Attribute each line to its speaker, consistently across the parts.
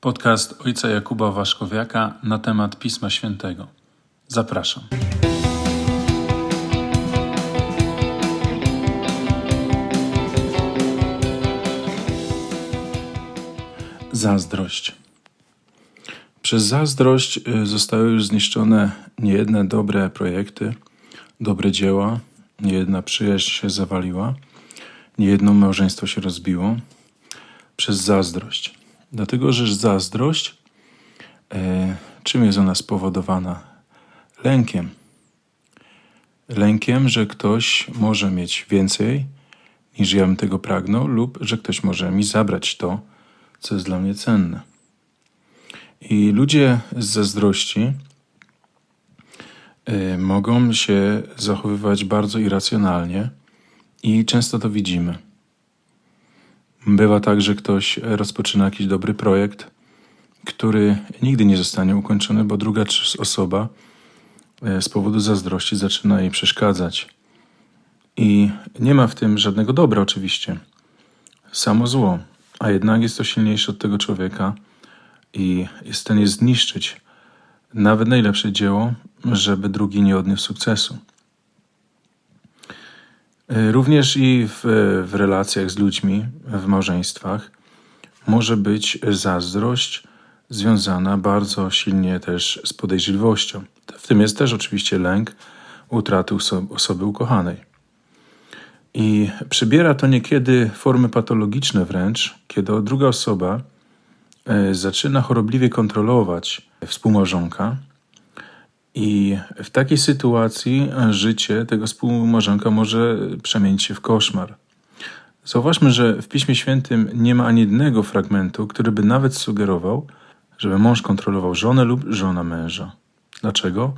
Speaker 1: Podcast ojca Jakuba Waszkowiaka na temat Pisma Świętego. Zapraszam. Zazdrość. Przez zazdrość y, zostały już zniszczone niejedne dobre projekty, dobre dzieła, niejedna przyjaźń się zawaliła, niejedno małżeństwo się rozbiło przez zazdrość. Dlatego, że zazdrość, e, czym jest ona spowodowana? Lękiem. Lękiem, że ktoś może mieć więcej niż ja bym tego pragnął, lub że ktoś może mi zabrać to, co jest dla mnie cenne. I ludzie z zazdrości y, mogą się zachowywać bardzo irracjonalnie i często to widzimy. Bywa tak, że ktoś rozpoczyna jakiś dobry projekt, który nigdy nie zostanie ukończony, bo druga osoba y, z powodu zazdrości zaczyna jej przeszkadzać. I nie ma w tym żadnego dobra, oczywiście. Samo zło, a jednak jest to silniejsze od tego człowieka i jest w stanie zniszczyć nawet najlepsze dzieło, żeby drugi nie odniósł sukcesu. Również i w, w relacjach z ludźmi, w małżeństwach, może być zazdrość związana bardzo silnie też z podejrzliwością. W tym jest też oczywiście lęk utraty osoby ukochanej. I przybiera to niekiedy formy patologiczne wręcz, kiedy druga osoba e, zaczyna chorobliwie kontrolować współmałżonka i w takiej sytuacji życie tego współmałżonka może przemienić się w koszmar. Zauważmy, że w Piśmie Świętym nie ma ani jednego fragmentu, który by nawet sugerował, żeby mąż kontrolował żonę lub żona męża. Dlaczego?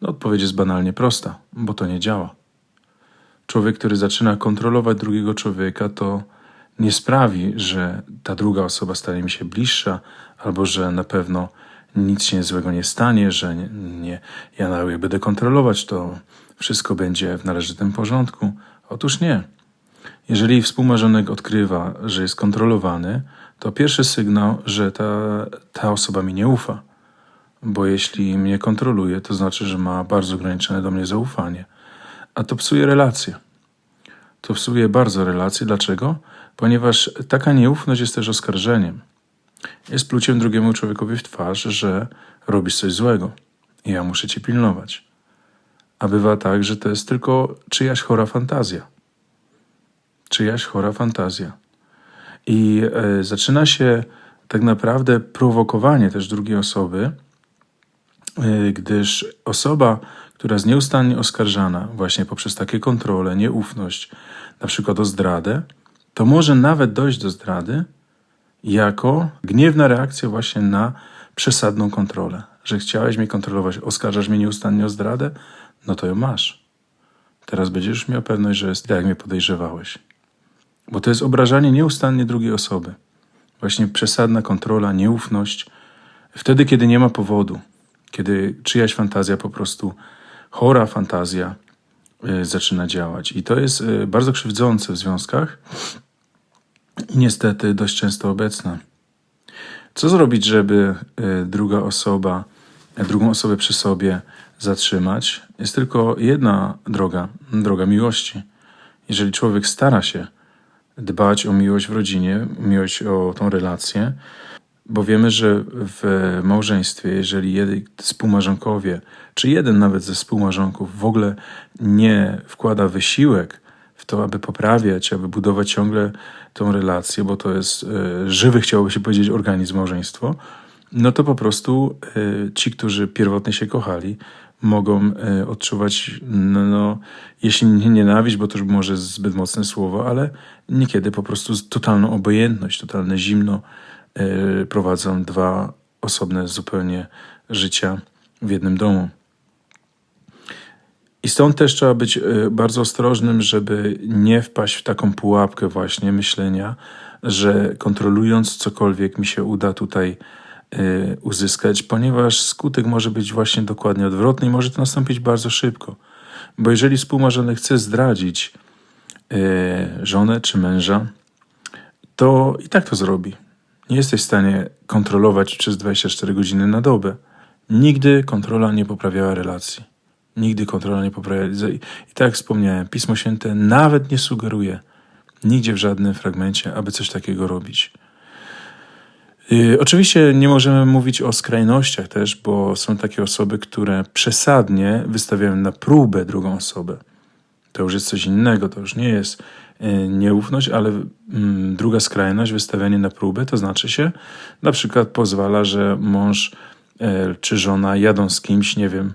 Speaker 1: No, odpowiedź jest banalnie prosta, bo to nie działa. Człowiek, który zaczyna kontrolować drugiego człowieka, to nie sprawi, że ta druga osoba stanie mi się bliższa, albo że na pewno nic się złego nie stanie, że nie, nie, ja nawet będę kontrolować, to wszystko będzie w należytym porządku. Otóż nie. Jeżeli współmarzonek odkrywa, że jest kontrolowany, to pierwszy sygnał, że ta, ta osoba mi nie ufa. Bo jeśli mnie kontroluje, to znaczy, że ma bardzo ograniczone do mnie zaufanie. A to psuje relacje. To psuje bardzo relacje. Dlaczego? Ponieważ taka nieufność jest też oskarżeniem jest pluciem drugiemu człowiekowi w twarz, że robisz coś złego i ja muszę cię pilnować. A bywa tak, że to jest tylko czyjaś chora fantazja. Czyjaś chora fantazja. I e, zaczyna się tak naprawdę prowokowanie też drugiej osoby, e, gdyż osoba, która jest nieustannie oskarżana właśnie poprzez takie kontrole, nieufność, na przykład o zdradę, to może nawet dojść do zdrady, jako gniewna reakcja właśnie na przesadną kontrolę. Że chciałeś mnie kontrolować, oskarżasz mnie nieustannie o zdradę, no to ją masz. Teraz będziesz miał pewność, że jest tak, jak mnie podejrzewałeś. Bo to jest obrażanie nieustannie drugiej osoby. Właśnie przesadna kontrola, nieufność. Wtedy, kiedy nie ma powodu, kiedy czyjaś fantazja po prostu, chora fantazja y, zaczyna działać. I to jest y, bardzo krzywdzące w związkach, niestety dość często obecna. Co zrobić, żeby y, druga osoba, drugą osobę przy sobie zatrzymać? Jest tylko jedna droga, droga miłości. Jeżeli człowiek stara się dbać o miłość w rodzinie, miłość o tą relację, bo wiemy, że w małżeństwie, jeżeli jeden współmarzonkowie, czy jeden nawet ze współmarzonków w ogóle nie wkłada wysiłek w to, aby poprawiać, aby budować ciągle tą relację, bo to jest e, żywy, chciałoby się powiedzieć, organizm małżeństwo, no to po prostu e, ci, którzy pierwotnie się kochali, mogą e, odczuwać, no, no, jeśli nie nienawiść, bo to już może zbyt mocne słowo, ale niekiedy po prostu totalną obojętność, totalne zimno prowadzą dwa osobne zupełnie życia w jednym domu. I stąd też trzeba być y, bardzo ostrożnym, żeby nie wpaść w taką pułapkę właśnie myślenia, że kontrolując cokolwiek mi się uda tutaj y, uzyskać, ponieważ skutek może być właśnie dokładnie odwrotny i może to nastąpić bardzo szybko. Bo jeżeli współmarzony chce zdradzić y, żonę czy męża, to i tak to zrobi. Nie jesteś w stanie kontrolować przez 24 godziny na dobę. Nigdy kontrola nie poprawiała relacji. Nigdy kontrola nie poprawiała. I tak jak wspomniałem, Pismo Święte nawet nie sugeruje, nigdzie w żadnym fragmencie, aby coś takiego robić. Yy, Oczywiście nie możemy mówić o skrajnościach też, bo są takie osoby, które przesadnie wystawiają na próbę drugą osobę. To już jest coś innego, to już nie jest yy, nieufność, ale mm, druga skrajność, wystawianie na próbę, to znaczy się na przykład pozwala, że mąż e, czy żona jadą z kimś, nie wiem,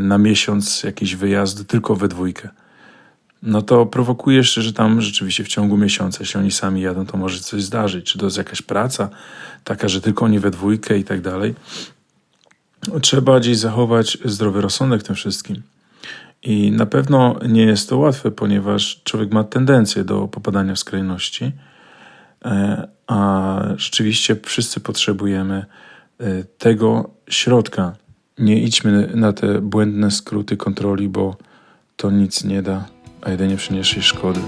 Speaker 1: na miesiąc jakiś wyjazd tylko we dwójkę. No to prowokujesz, że tam rzeczywiście w ciągu miesiąca, jeśli oni sami jadą, to może coś zdarzyć. Czy to jest jakaś praca taka, że tylko oni we dwójkę i tak dalej. Trzeba gdzieś zachować zdrowy rozsądek w tym wszystkim. I na pewno nie jest to łatwe, ponieważ człowiek ma tendencję do popadania w skrajności, E, a rzeczywiście wszyscy potrzebujemy e, tego środka. Nie idźmy na te błędne skróty kontroli, bo to nic nie da, a jedynie przyniesie szkody.